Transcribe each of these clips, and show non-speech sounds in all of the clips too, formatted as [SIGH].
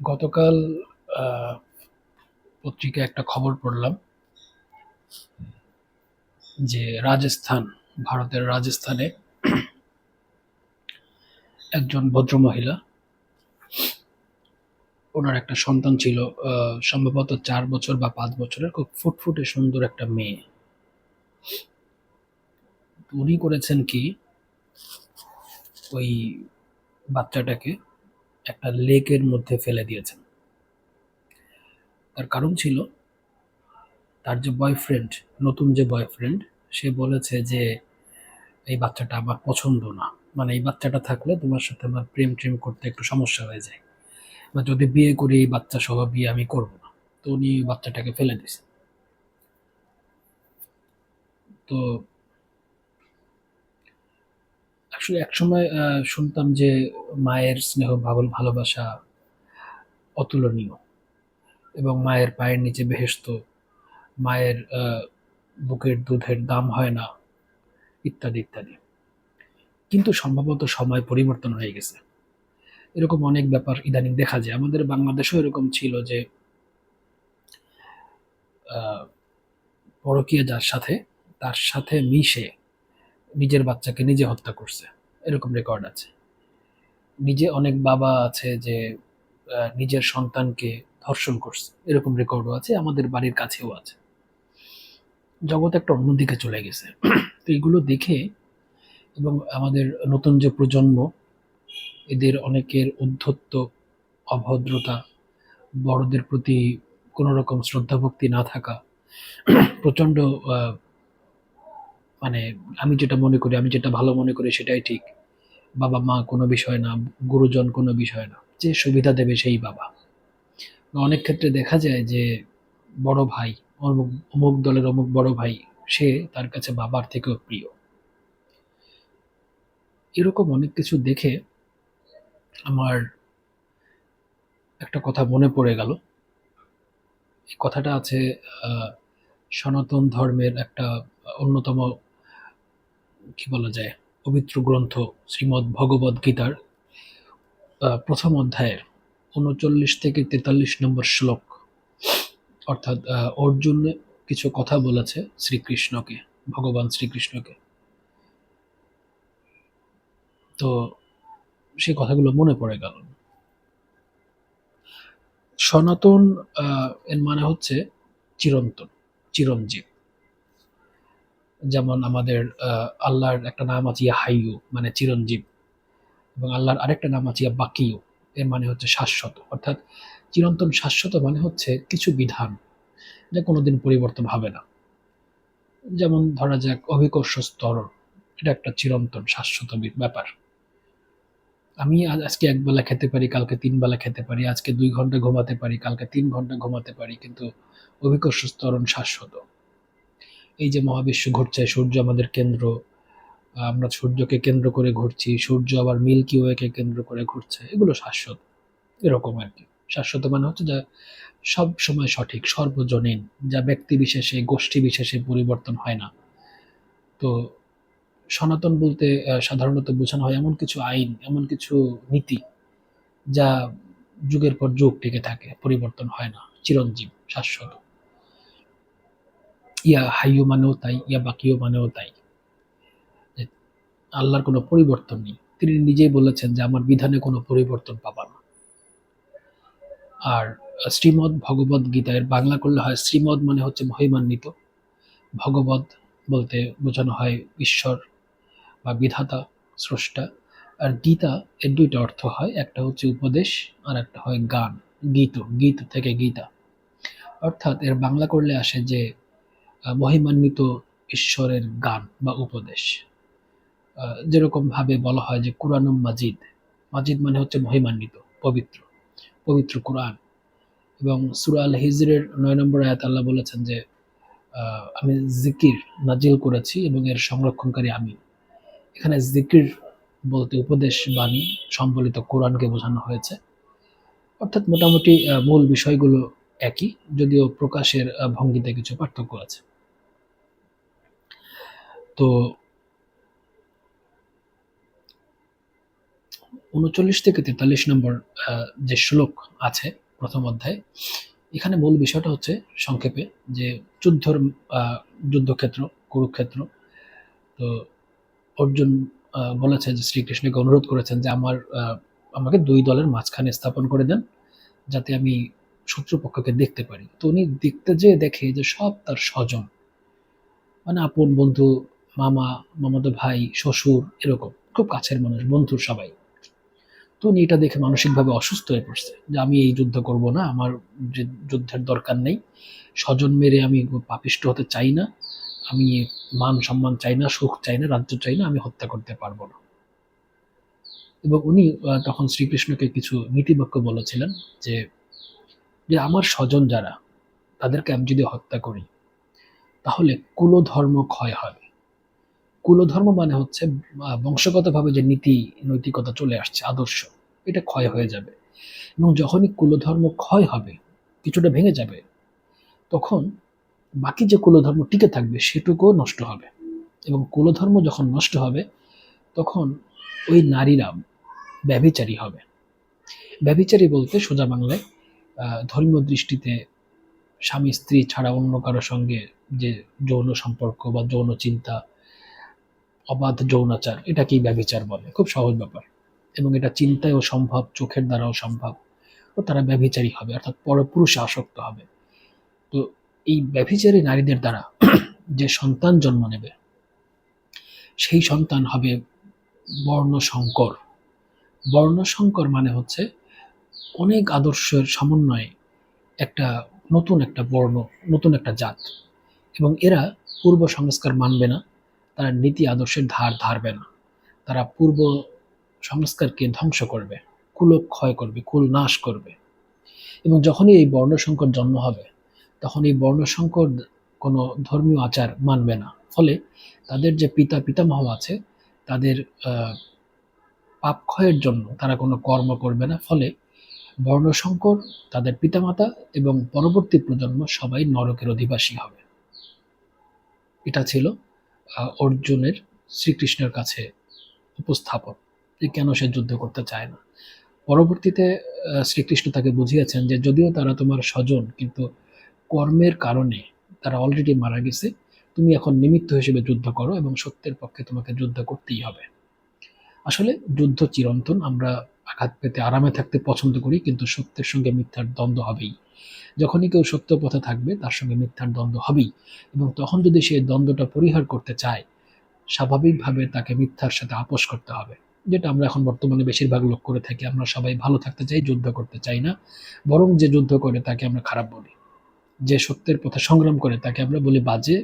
গতকাল পত্রিকায় একটা খবর পড়লাম যে রাজস্থান, ভারতের রাজস্থানে একজন ভদ্রমহিলা, ওনার একটা সন্তান ছিল সম্ভবত চার বছর বা পাঁচ বছরের খুব ফুটফুটে সুন্দর একটা মেয়ে। উনি করেছেন কি, ওই বাচ্চাটাকে একটা লেকের মধ্যে ফেলে দিয়েছেন। তার কারণ ছিল, তার যে বয়ফ্রেন্ড নতুন যে বয়ফ্রেন্ড সে বলেছে যে, এই বাচ্চাটা আমার পছন্দ না। মানে এই বাচ্চাটা থাকলে তোমার সাথে আমার প্রেম ট্রেম করতে একটু সমস্যা হয়ে যায়। বা যদি বিয়ে করি, এই বাচ্চা সহ বিয়ে আমি করব না। তো উনি বাচ্চাটাকে ফেলে দিয়েছে তো আসলে একসময় শুনতাম যে মায়ের স্নেহ ভাবল ভালোবাসা অতুলনীয় এবং মায়ের পায়ের নিচে বেহেস্ত, মায়ের বুকের দুধের দাম হয় না, ইত্যাদি ইত্যাদি। কিন্তু সম্ভবত সময় পরিবর্তন হয়ে গেছে। এরকম অনেক ব্যাপার ইদানিং দেখা যায়। আমাদের বাংলাদেশেও এরকম ছিল যে পরকীয়া যার সাথে, তার সাথে মিশে নিজের বাচ্চাকে নিজে হত্যা করছে। এরকম রেকর্ড আছে। নিজে অনেক বাবা আছে যে নিজের সন্তানকে ধর্ষণ করছে। এরকম রেকর্ডও আছে, আমাদের বাড়ির কাছেও আছে। জগৎ একটা অন্যদিকে চলে গেছে। [CLEARS THROAT] তো এগুলো দেখে এবং আমাদের নতুন যে প্রজন্ম, এদের অনেকের উদ্ধত্ত অভদ্রতা, বড়দের প্রতি কোনো রকম শ্রদ্ধা ভক্তি না থাকা, [CLEARS THROAT] প্রচণ্ড মানে আমি যেটা মনে করি, আমি যেটা ভালো মনে করি সেটাই ঠিক। বাবা মা কোনো বিষয় না, গুরুজন কোনো বিষয় না। যে সুবিধা দেবে সেই বাবা। অনেক ক্ষেত্রে দেখা যায় যে বড় ভাই, অমুক অমুক দলের অমুক বড় ভাই, সে তার কাছে বাবার থেকেও প্রিয়। এরকম অনেক কিছু দেখে আমার একটা কথা মনে পড়ে গেল। এই কথাটা আছে সনাতন ধর্মের একটা অন্যতম, কি বলা যায় পবিত্র গ্রন্থ শ্রীমদ্ ভগবদ গীতার আহ, প্রথম অধ্যায়ের উনচল্লিশ থেকে তেতাল্লিশ নম্বর শ্লোক। অর্থাৎ অর্জুন কিছু কথা বলেছে শ্রীকৃষ্ণকে ভগবান শ্রীকৃষ্ণকে। তো সেই কথাগুলো মনে পড়ে গেল। সনাতন এর মানে হচ্ছে চিরন্তন চিরঞ্জীব। যেমন আমাদের আল্লাহর একটা নাম আছে ইয়া হাইয়ু মানে চিরঞ্জীব। এবং আল্লাহর আরেকটা নাম আছে ইয়া বাকিউ এর মানে হচ্ছে শাশ্বত। অর্থাৎ চিরন্তন শাশ্বত মানে হচ্ছে কিছু বিধান যা কোনোদিন পরিবর্তন হবে না। যেমন ধরা যাক, অভিকর্ষ স্তর, এটা একটা চিরন্তন শাশ্বত ব্যাপার। আমি আজ, আজকে এক বেলা খেতে পারি, কালকে তিন বেলা খেতে পারি, আজকে দুই ঘণ্টা ঘুমাতে পারি, কালকে তিন ঘণ্টা ঘুমাতে পারি, কিন্তু অভিকর্ষ স্তরণ শাশ্বত। এই যে মহাবিশ্ব ঘুরছে সূর্য আমাদের কেন্দ্র, আমরা সূর্যকে কেন্দ্র করে ঘুরছি, সূর্য আবার মিল্কি ওয়েকে কেন্দ্র করে ঘুরছে, এগুলো শাশ্বত, এরকম আর কি। শাশ্বত মানে হচ্ছে যা সব সময় সঠিক, সর্বজনীন, যা ব্যক্তি বিশেষে, গোষ্ঠী বিশেষে পরিবর্তন হয় না। তো সনাতন বলতে সাধারণত বোঝানো হয় এমন কিছু আইন, এমন কিছু নীতি, যা যুগের পর যুগ টিকে থাকে, পরিবর্তন হয় না, চিরঞ্জীব, শাশ্বত। ইয়া হাইয়ু মানেও তাই, ইয়া বাকিও মানেও তাই। আল্লাহর কোনো পরিবর্তন নেই। তিনি নিজেই বলেছেন যে আমার বিধানে কোনো পরিবর্তন পাবা না। আর শ্রীমদ ভগবদ গীতা এর বাংলা করলে হয় শ্রীমদ মানে হচ্ছে মহিমান্বিত। ভগবদ বলতে বোঝানো হয় ঈশ্বর বা বিধাতা, স্রষ্টা। আর গীতা এর দুইটা অর্থ হয়, একটা হচ্ছে উপদেশ আর একটা হয় গান, গীত গীত থেকে গীতা। অর্থাৎ এর বাংলা করলে আসে যে মহিমান্বিত ঈশ্বরের গান বা উপদেশ। আহ, যেরকম ভাবে বলা হয় যে কুরআনুম মাজিদ মাজিদ মানে হচ্ছে মহিমান্বিত পবিত্র পবিত্র কোরআন। এবং সুরা আল হিজরের নয় নম্বর আয়াত আল্লাহ বলেছেন যে আমি জিকির নাজিল করেছি এবং এর সংরক্ষণকারী আমি। এখানে জিকির বলতে উপদেশ বাণী সম্বলিত কোরআনকে বোঝানো হয়েছে। অর্থাৎ মোটামুটি মূল বিষয়গুলো একই যদিও প্রকাশের ভঙ্গিতে কিছু পার্থক্য আছে। তো উনচল্লিশ থেকে তেতাল্লিশ নম্বর যে শ্লোক আছে প্রথম অধ্যায়, এখানে মূল বিষয়টা হচ্ছে সংক্ষেপে যে যুদ্ধর যুদ্ধক্ষেত্র, কুরুক্ষেত্র। তো অর্জুন বলেছে যে শ্রীকৃষ্ণকে অনুরোধ করেছেন যে আমার আমাকে দুই দলের মাঝখানে স্থাপন করে দেন যাতে আমি শত্রুপক্ষকে দেখতে পারি। তো উনি দেখতে যেয়ে দেখে যে সব তার স্বজন। মানে আপন বন্ধু মামা, মামাতো ভাই, শ্বশুর এরকম, খুব কাছের মানুষ, বন্ধুর সবাই। তো উনি এটা দেখে মানসিকভাবে অসুস্থ হয়ে পড়ছে যে আমি এই যুদ্ধ করব না, আমার যে যুদ্ধের দরকার নেই। স্বজন মেরে আমি পাপিষ্ট হতে চাই না, আমি মান সম্মান চাই না, সুখ চাই না, রাজ্য চাই না, আমি হত্যা করতে পারব না। এবং উনি তখন শ্রীকৃষ্ণকে কিছু নীতিবাক্য বলেছিলেন যে যে আমার স্বজন যারা, তাদেরকে আমি যদি হত্যা করি, তাহলে কুলধর্ম ক্ষয় হবে। কুলধর্ম মানে হচ্ছে বংশগতভাবে যে নীতি, নৈতিকতা চলে আসছে, আদর্শ, এটা ক্ষয় হয়ে যাবে। এবং যখনই কুলধর্ম ক্ষয় হবে, কিছুটা ভেঙে যাবে, তখন বাকি যে কুলধর্ম টিকে থাকবে, সেটুকুও নষ্ট হবে। এবং কুলধর্ম যখন নষ্ট হবে, তখন ওই নারীরা ব্যভিচারী হবে। ব্যভিচারী বলতে সোজা বাংলায় ধর্মীয় দৃষ্টিতে স্বামী স্ত্রী ছাড়া অন্য কারও সঙ্গে যে যৌন সম্পর্ক বা যৌন চিন্তা অবাধ যৌনাচার, এটাকেই ব্যভিচার বলে। খুব সহজ ব্যাপার। এবং এটা চিন্তায়ও সম্ভব, চোখের দ্বারাও সম্ভব। তো তারা ব্যভিচারী হবে, অর্থাৎ পরপুরুষে আসক্ত হবে। তো এই ব্যভিচারী নারীদের দ্বারা [CLEARS THROAT] যে সন্তান জন্ম নেবে, সেই সন্তান হবে বর্ণশঙ্কর। বর্ণশঙ্কর মানে হচ্ছে অনেক আদর্শের সমন্বয়ে একটা নতুন একটা বর্ণ, নতুন একটা জাত। এবং এরা পূর্ব সংস্কার মানবে না তারা নীতি আদর্শের ধার ধারবে না। তারা পূর্ব সংস্কারকে ধ্বংস করবে কুলক্ষয় করবে, কুল নাশ করবে। এবং যখনই এই বর্ণসংকর জন্ম হবে তখন এই বর্ণসংকর কোনো ধর্মীয় আচার মানবে না। ফলে তাদের যে পিতা পিতামহ আছে, তাদের পাপ ক্ষয়ের জন্য তারা কোনো কর্ম করবে না। ফলে বর্ণসংকর তাদের পিতামাতা এবং পরবর্তী প্রজন্ম সবাই নরকের অধিবাসী হবে। এটা ছিল অর্জুনের শ্রীকৃষ্ণের কাছে উপস্থাপন। যে কেন সে যুদ্ধ করতে চায় না? পরবর্তীতে শ্রীকৃষ্ণ তাকে বুঝিয়েছেন যে যদিও তারা তোমার স্বজন, কিন্তু কর্মের কারণে তারা অলরেডি মারা গেছে, তুমি এখন নিমিত্ত হিসেবে যুদ্ধ করো এবং সত্যের পক্ষে তোমাকে যুদ্ধ করতেই হবে। আসলে যুদ্ধ চিরন্তন, আমরা আঘাত পেতে আরামে থাকতে পছন্দ করি, কিন্তু সত্যের সঙ্গে মিথ্যার দ্বন্দ্ব হবেই। যখনই কেউ সত্য পথে থাকবে, তার সঙ্গে মিথ্যার দ্বন্দ্ব হবেই। এবং তখন যদি সে দ্বন্দ্বটা পরিহার করতে চায়, স্বাভাবিকভাবে তাকে মিথ্যার সাথে আপোষ করতে হবে, যেটা আমরা এখন বর্তমানে বেশিরভাগ লোক করে থাকি। আমরা সবাই ভালো থাকতে চাই, যুদ্ধ করতে চাই না। বরং যে যুদ্ধ করে, তাকে আমরা খারাপ বলি। যে সত্যের পথে সংগ্রাম করে, তাকে আমরা বলি বাজে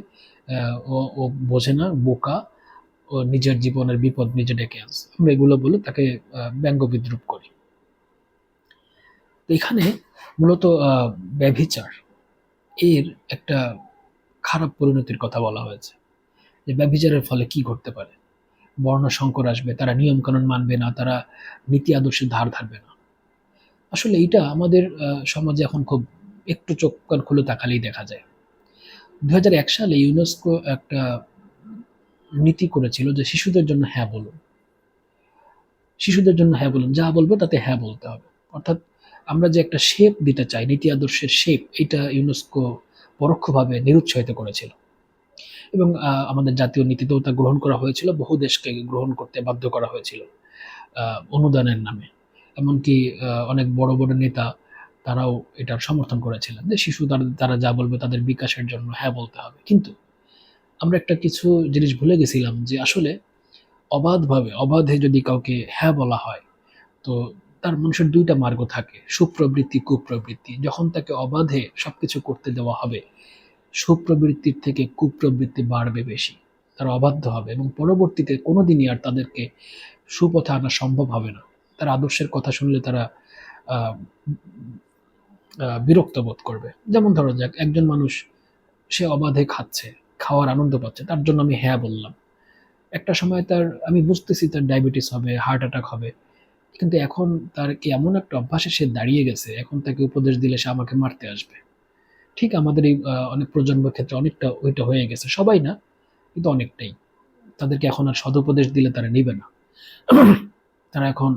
ও বোঝে না, বোকা। নিজের জীবনের বিপদ নিজে ডেকে আনছে। আমরা এগুলো বলে তাকে ব্যঙ্গ বিদ্রুপ করি। এখানে মূলত ব্যভিচার এর একটা খারাপ পরিণতির কথা বলা হয়েছে। যে ব্যভিচারের ফলে কি ঘটতে পারে? বর্ণ সংকর আসবে, তারা নিয়ম কানুন মানবে না, তারা নীতি আদর্শের ধার ধারবে না। আসলে এটা আমাদের সমাজে এখন খুব একটু চোখ খুলে তাকালেই দেখা যায়। দু সালে ইউনেস্কো একটা নীতি করেছিল যে শিশুদের জন্য হ্যাঁ বলুন। শিশুদের জন্য হ্যাঁ বলুন, যা বলবে তাতে হ্যাঁ বলতে হবে। অর্থাৎ আমরা যে একটা শেপ দিতে চাই, নীতি আদর্শের শেপ এটা ইউনেস্কো পরোক্ষভাবে নিরুৎসাহিত করেছিল। এবং আমাদের জাতীয় নীতিতেও তা গ্রহণ করা হয়েছিল, বহু দেশকে গ্রহণ করতে বাধ্য করা হয়েছিল অনুদানের নামে। এমনকি অনেক বড় বড় নেতা তারাও এটার সমর্থন করেছিলেন যে শিশু তারা যা বলবে তাদের বিকাশের জন্য হ্যাঁ বলতে হবে। কিন্তু আমরা একটা কিছু জিনিস ভুলে গেছিলাম যে আসলে অবাধভাবে, অবাধে যদি কাউকে হ্যাঁ বলা হয়, তো তার মানুষের দুইটা মার্গ থাকে। সুপ্রবৃত্তি, কুপ্রবৃত্তি। যখন তাকে অবাধে সব কিছু করতে দেওয়া হবে, সুপ্রবৃত্তির থেকে কুপ্রবৃত্তি বাড়বে বেশি। তারা অবাধ্য হবে এবং পরবর্তীতে কোনোদিনই আর তাদেরকে সুপথে আনা সম্ভব হবে না। তার আদর্শের কথা শুনলে তারা বিরক্ত বোধ করবে। যেমন ধরো যাক, একজন মানুষ, সে অবাধে খাচ্ছে। খাওয়ার আনন্দ পাচ্ছে, তার জন্য আমি হ্যাঁ বললাম। একটা সময় তার, আমি বুঝতেছি তার ডায়াবেটিস হবে হার্ট অ্যাটাক হবে, কিন্তু এখন তার কি এমন একটা অভ্যাসে সে দাঁড়িয়ে গেছে, এখন তাকে উপদেশ দিলে সে আমাকে মারতে আসবে। ঠিক আমাদের এই অনেক প্রজন্মের ক্ষেত্রে অনেকটা ওইটা হয়ে গেছে, সবাই না, কিন্তু অনেকটাই। তাদেরকে এখন আর সদুপদেশ দিলে তারা নেবে না। তারা এখন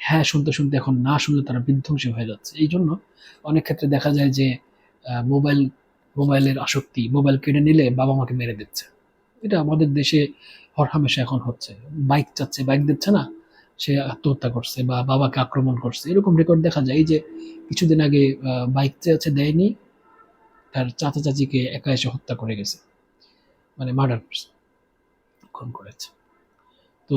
হ্যাঁ শুনতে শুনতে, এখন না শুনলে তারা বিধ্বংসী হয়ে যাচ্ছে। এই জন্য অনেক ক্ষেত্রে দেখা যায় যে মোবাইল মোবাইলের আসক্তি, মোবাইল কেড়ে নিলে বাবা মাকে মেরে দিচ্ছে। এটা আমাদের দেশে হরহামেশা এখন হচ্ছে। বাইক চাচ্ছে, বাইক দিচ্ছে না, সে আত্মহত্যা করছে বা বাবাকে আক্রমণ করছে। এরকম রেকর্ড দেখা যায় যে কিছুদিন আগে বাইক চেয়েছে দেয়নি, তার চাচা চাচিকে একা এসে হত্যা করে গেছে। মানে মার্ডার করছে, খুন করেছে। তো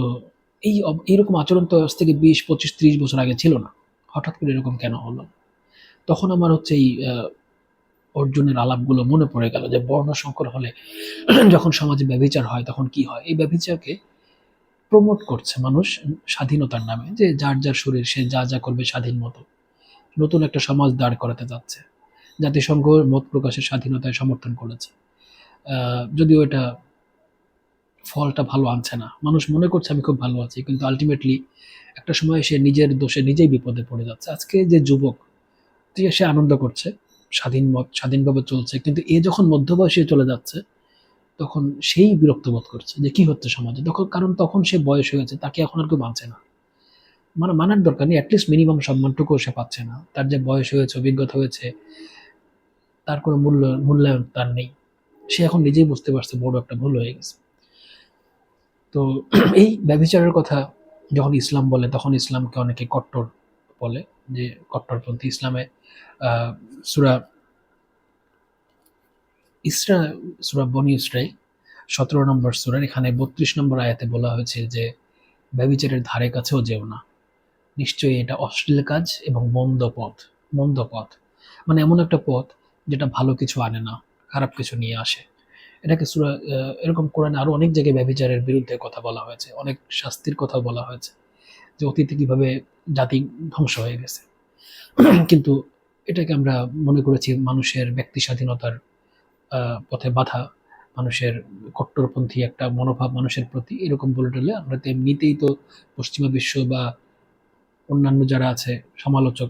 এই এইরকম আচরণ তো আজ থেকে বিশ, পঁচিশ, ত্রিশ বছর আগে ছিল না। হঠাৎ করে এরকম কেন হলো? তখন আমার হচ্ছে এই অর্জুনের আলাপগুলো মনে পড়ে গেল যে বর্ণ সংকর হলে [CLEARS THROAT] যখন সমাজে ব্যভিচার হয় তখন কি হয়? এই ব্যভিচারকে প্রমোট করছে মানুষ স্বাধীনতার নামে, যে যার যার শরীর সে যা যা করবে স্বাধীন মতো। নতুন একটা সমাজ দাঁড় করাতে যাচ্ছে। জাতিসংঘ মত প্রকাশের স্বাধীনতায় সমর্থন করেছে। যদিও এটা ফলটা ভালো আনছে না। মানুষ মনে করছে, আমি খুব ভালো আছি। কিন্তু আলটিমেটলি একটা সময় সে নিজের দোষে নিজেই বিপদে পড়ে যাচ্ছে। আজকে যে যুবক, সে আনন্দ করছে। স্বাধীন মত, স্বাধীনভাবে চলছে। কিন্তু এ যখন মধ্যবয়সে চলে যাচ্ছে, তখন সেই বিরক্ত বোধ করছে যে কি হচ্ছে সমাজে। তখন, কারণ তখন সে বয়স হয়েছে তাকে এখন আর কেউ মানছে না। মানে মানার দরকার নেই অ্যাটলিস্ট মিনিমাম সম্মানটুকু সে পাচ্ছে না। তার যে বয়স হয়েছে, অভিজ্ঞতা হয়েছে, তার কোনো মূল্য, মূল্যায়ন তার নেই। সে এখন নিজেই বুঝতে পারছে বড় একটা ভুল হয়ে গেছে। তো এই ব্যভিচারের কথা যখন ইসলাম বলে, তখন ইসলামকে অনেকে কট্টর বলে যে কট্টরপন্থী ইসলামে সুরা ইসরা, সুরা বনি ইসরাই সতেরো নম্বর সুরার এখানে বত্রিশ নম্বর আয়াতে বলা হয়েছে যে, ব্যভিচারের ধারে কাছেও যেও না। নিশ্চয়ই এটা অশ্লীল কাজ এবং মন্দ পথ মন্দ পথ। মানে এমন একটা পথ যেটা ভালো কিছু আনে না, খারাপ কিছু নিয়ে আসে। এটাকে সুরা এরকম কোরআনে আরও অনেক জায়গায় ব্যভিচারের বিরুদ্ধে কথা বলা হয়েছে, অনেক শাস্তির কথা বলা হয়েছে। যে অতীতে কীভাবে জাতি ধ্বংস হয়ে গেছে। [CLEARS THROAT] কিন্তু এটাকে আমরা মনে করেছি মানুষের ব্যক্তি স্বাধীনতার পথে বাধা, মানুষের কট্টরপন্থী একটা মনোভাব মানুষের প্রতি এরকম বলে টলে আমরা তো এমনিতেই তো পশ্চিমা বিশ্ব বা অন্যান্য যারা আছে, সমালোচক,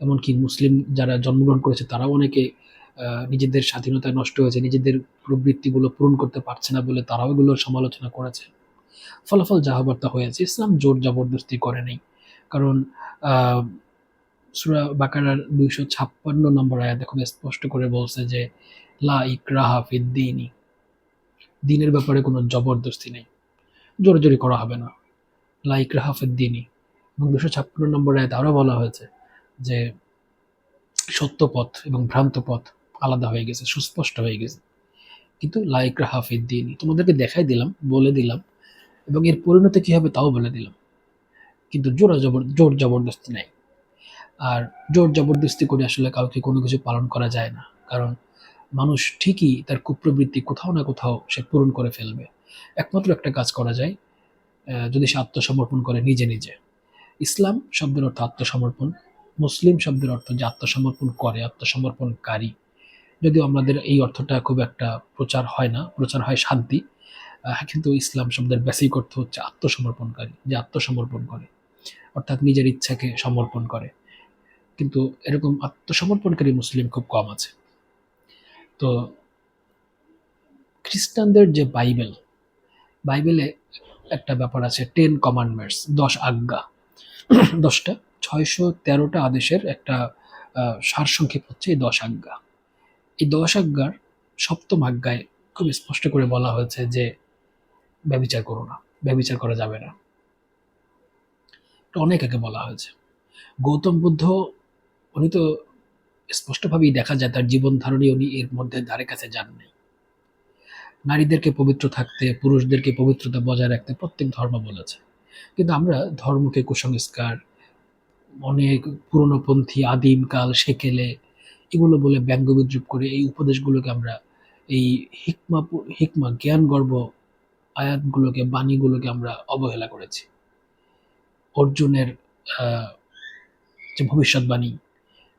এমনকি মুসলিম যারা জন্মগ্রহণ করেছে তারাও অনেকে নিজেদের স্বাধীনতা নষ্ট হয়েছে, নিজেদের প্রবৃত্তিগুলো পূরণ করতে পারছে না বলে তারাও এগুলোর সমালোচনা করেছে। ফলাফল যা হবার তা হয়েছে, ইসলাম জোর জবরদস্তি করে নেই। কারণ সূরা বাকারার দুইশো ছাপ্পান্ন নম্বর আয়াত খুব স্পষ্ট করে বলছে যে, লা ইকরাহা ফিদ্দিনি দিনের ব্যাপারে কোনো জবরদস্তি নেই। জোরে জোরে করা হবে না। লা ইকরাহা ফিদ্দিনি এবং দুশো ছাপ্পান্ন নম্বর আয়াত আরও বলা হয়েছে যে সত্য পথ এবং ভ্রান্ত পথ আলাদা হয়ে গেছে, সুস্পষ্ট হয়ে গেছে। কিন্তু লা ইকরাহা ফিদ্দিনি তোমাদেরকে দেখাই দিলাম, বলে দিলাম, এবং এর পরিণতি কী হবে তাও বলে দিলাম। কিন্তু জোর জবর, জোর জবরদস্তি নাই। আর জোর জবরদস্তি করে আসলে কাউকে কোনো কিছু পালন করা যায় না। কারণ মানুষ ঠিকই তার কুপ্রবৃত্তি কোথাও না কোথাও সে পূরণ করে ফেলবে। একমাত্র একটা কাজ করা যায় যদি সে আত্মসমর্পণ করে নিজে নিজে। ইসলাম শব্দের অর্থ আত্মসমর্পণ, মুসলিম শব্দের অর্থ যে আত্মসমর্পণ করে, আত্মসমর্পণকারী। যদিও আমাদের এই অর্থটা খুব একটা প্রচার হয় না, প্রচার হয় শান্তি কিন্তু ইসলাম শব্দের বেসিক অর্থ হচ্ছে আত্মসমর্পণকারী, যে আত্মসমর্পণ করে। অর্থাৎ নিজের ইচ্ছাকে সমর্পণ করে। কিন্তু এরকম আত্মসমর্পণকারী মুসলিম খুব কম আছে। তো খ্রিস্টানদের যে বাইবেল, বাইবেলে একটা ব্যাপার আছে টেন কমান্ডমেন্টস দশ আজ্ঞা। দশটা, ছয়শো তেরোটা আদেশের একটা সারসংক্ষেপ হচ্ছে এই দশ আজ্ঞা। এই দশ আজ্ঞার সপ্তম আজ্ঞায় খুব স্পষ্ট করে বলা হয়েছে যে, ব্যবিচার করো না, ব্যবিচার করা যাবে না। অনেক বলা হয়েছে। গৌতম বুদ্ধ, উনি তো স্পষ্টভাবেই দেখা যায় তার জীবন ধারণী উনি এর মধ্যে ধারে কাছে যান নাই। নারীদেরকে পবিত্র থাকতে, পুরুষদেরকে পবিত্রতা বজায় রাখতে প্রত্যেক ধর্ম বলেছে। কিন্তু আমরা ধর্মকে কুসংস্কার, অনেক পুরনোপন্থী আদিমকাল সেকেলে, এগুলো বলে ব্যঙ্গ বিদ্রুপ করে এই উপদেশগুলোকে আমরা, এই হিকমা হিকমা জ্ঞান গর্ব আয়াতগুলোকে, বাণীগুলোকে আমরা অবহেলা করেছি। অর্জুনের যে ভবিষ্যৎবাণী,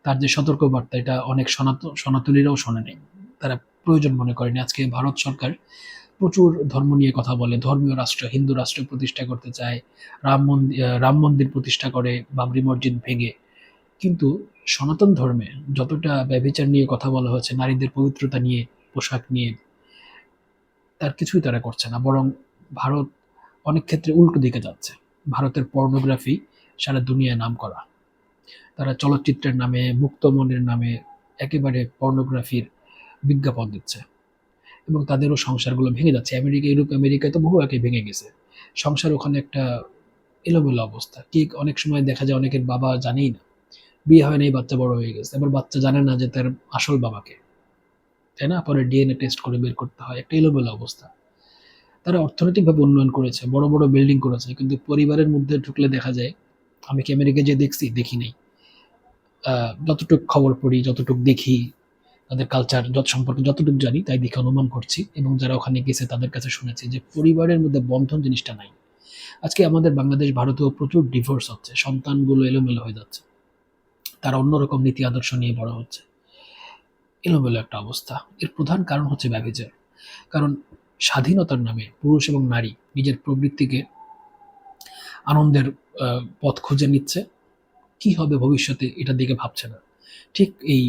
তার যে সতর্কবার্তা, এটা অনেক সনাতন সনাতনীরাও শোনে নেই তারা প্রয়োজন মনে করেনি। আজকে ভারত সরকার প্রচুর ধর্ম নিয়ে কথা বলে। ধর্মীয় রাষ্ট্র, হিন্দু রাষ্ট্র প্রতিষ্ঠা করতে চায়, রাম মন্দির রাম মন্দির প্রতিষ্ঠা করে বাবরি মসজিদ ভেঙে। কিন্তু সনাতন ধর্মে যতটা ব্যভিচার নিয়ে কথা বলা হয়েছে, নারীদের পবিত্রতা নিয়ে, পোশাক নিয়ে, তার কিছুই তারা করছে না। বরং ভারত অনেক ক্ষেত্রে উল্টো দিকে যাচ্ছে। ভারতের পর্নোগ্রাফি সারা দুনিয়ায় নাম করা তারা চলচ্চিত্রের নামে মুক্তমনের নামে একেবারে পর্নোগ্রাফির বিজ্ঞাপন দিচ্ছে। এবং তাদেরও সংসারগুলো ভেঙে যাচ্ছে। আমেরিকা, ইউরোপ, আমেরিকায় তো বহু আগে ভেঙে গেছে। সংসার ওখানে একটা এলোমেলো অবস্থা। কি অনেক সময় দেখা যায় অনেকের বাবা জানেই না। বিয়ে হয় নাই, বাচ্চা বড় হয়ে গেছে। এবার বাচ্চা জানে না যে তার আসল বাবাকে। তাই না? পরে ডিএনএ টেস্ট করে বের করতে হয়। একটা এলোমেলো অবস্থা। তারা অর্থনৈতিকভাবে উন্নয়ন করেছে, বড় বড় বিল্ডিং করেছে, কিন্তু পরিবারের মধ্যে ঢুকলে দেখা যায়, আমি কি আমেরিকা যে দেখছি? দেখি নাই। যতটুকু খবর পড়ি, যতটুকু দেখি, তাদের কালচার যত সম্পর্কে যতটুকু জানি, তাই দেখে অনুমান করছি এবং যারা ওখানে গেছে তাদের কাছে শুনেছি যে পরিবারের মধ্যে বন্ধন জিনিসটা নাই। আজকে আমাদের বাংলাদেশ, ভারতেও প্রচুর ডিভোর্স হচ্ছে, সন্তানগুলো এলোমেলো হয়ে যাচ্ছে। তারা অন্যরকম নীতি আদর্শ নিয়ে বড় হচ্ছে। এলোমেলো একটা অবস্থা। এর প্রধান কারণ হচ্ছে ব্যভিচার কারণ স্বাধীনতার নামে পুরুষ এবং নারী নিজের প্রবৃত্তিকে আনন্দের পথ খুঁজে নিচ্ছে, কি হবে ভবিষ্যতে এটার দিকে ভাবছে না। ঠিক এই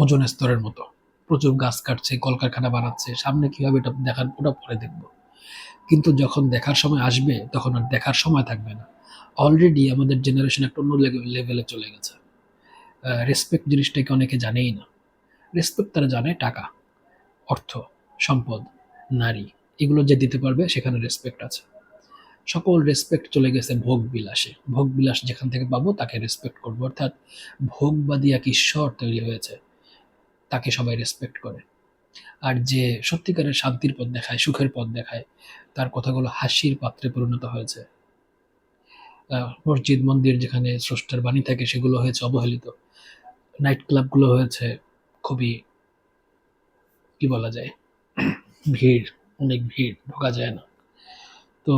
ওজন স্তরের মতো। প্রচুর গাছ কাটছে, কলকারখানা বানাচ্ছে, সামনে কি হবে এটা দেখার, ওটা পরে দেখব। কিন্তু যখন দেখার সময় আসবে, তখন আর দেখার সময় থাকবে না। অলরেডি আমাদের জেনারেশন একটা অন্য লেভেলে চলে গেছে। রেসপেক্ট জিনিসটাকে অনেকে জানেই না। রেসপেক্ট তারা জানে টাকা, অর্থ। সম্পদ, নারী, এগুলো যে দিতে পারবে, সেখানে রেসপেক্ট আছে। সকল রেসপেক্ট চলে গেছে ভোগ বিলাসে ভোগ বিলাস যেখান থেকে পাবো, তাকে রেসপেক্ট করব। অর্থাৎ ভোগবাদী এক ঈশ্বর তৈরি হয়েছে, তাকে সবাই রেসপেক্ট করে। আর যে সত্যিকারের শান্তির পথ দেখায়, সুখের পথ দেখায়, তার কথাগুলো হাসির পাত্রে পরিণত হয়েছে। মসজিদ, মন্দির যেখানে স্রষ্টার বাণী থাকে, সেগুলো হয়েছে অবহেলিত। নাইট ক্লাবগুলো হয়েছে খুবই, কি বলা যায়? ভিড়, অনেক ভিড়, ঢোকা যায় না। তো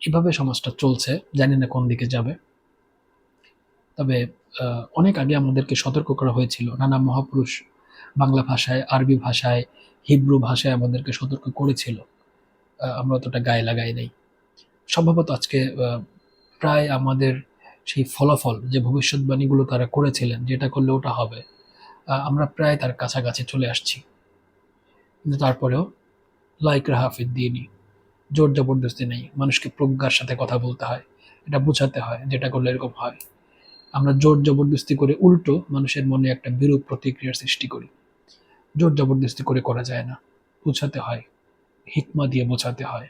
এভাবে সমাজটা চলছে, জানি না কোন দিকে যাবে। তবে অনেক আগে আমাদেরকে সতর্ক করা হয়েছিল, নানা মহাপুরুষ বাংলা ভাষায়, আরবি ভাষায়, হিব্রু ভাষায় আমাদেরকে সতর্ক করেছিল। আমরা অতটা গায়ে লাগাই নাই। সম্ভবত আজকে প্রায় আমাদের সেই ফলাফল, যে ভবিষ্যৎবাণীগুলো তারা করেছিলেন, যেটা করলে ওটা হবে আমরা প্রায় তার কাছাকাছি চলে আসছি। কিন্তু তারপরেও লাইক রাহাফিদ দিনই জোর জবরদস্তি নেই। মানুষকে প্রজ্ঞার সাথে কথা বলতে হয়। এটা বোঝাতে হয় যেটা করলে এরকম হয়। আমরা জোর জবরদস্তি করে উল্টো মানুষের মনে একটা বিরূপ প্রতিক্রিয়ার সৃষ্টি করি। জোর জবরদস্তি করে করা যায় না। বোঝাতে হয়। হিকমা দিয়ে বোঝাতে হয়।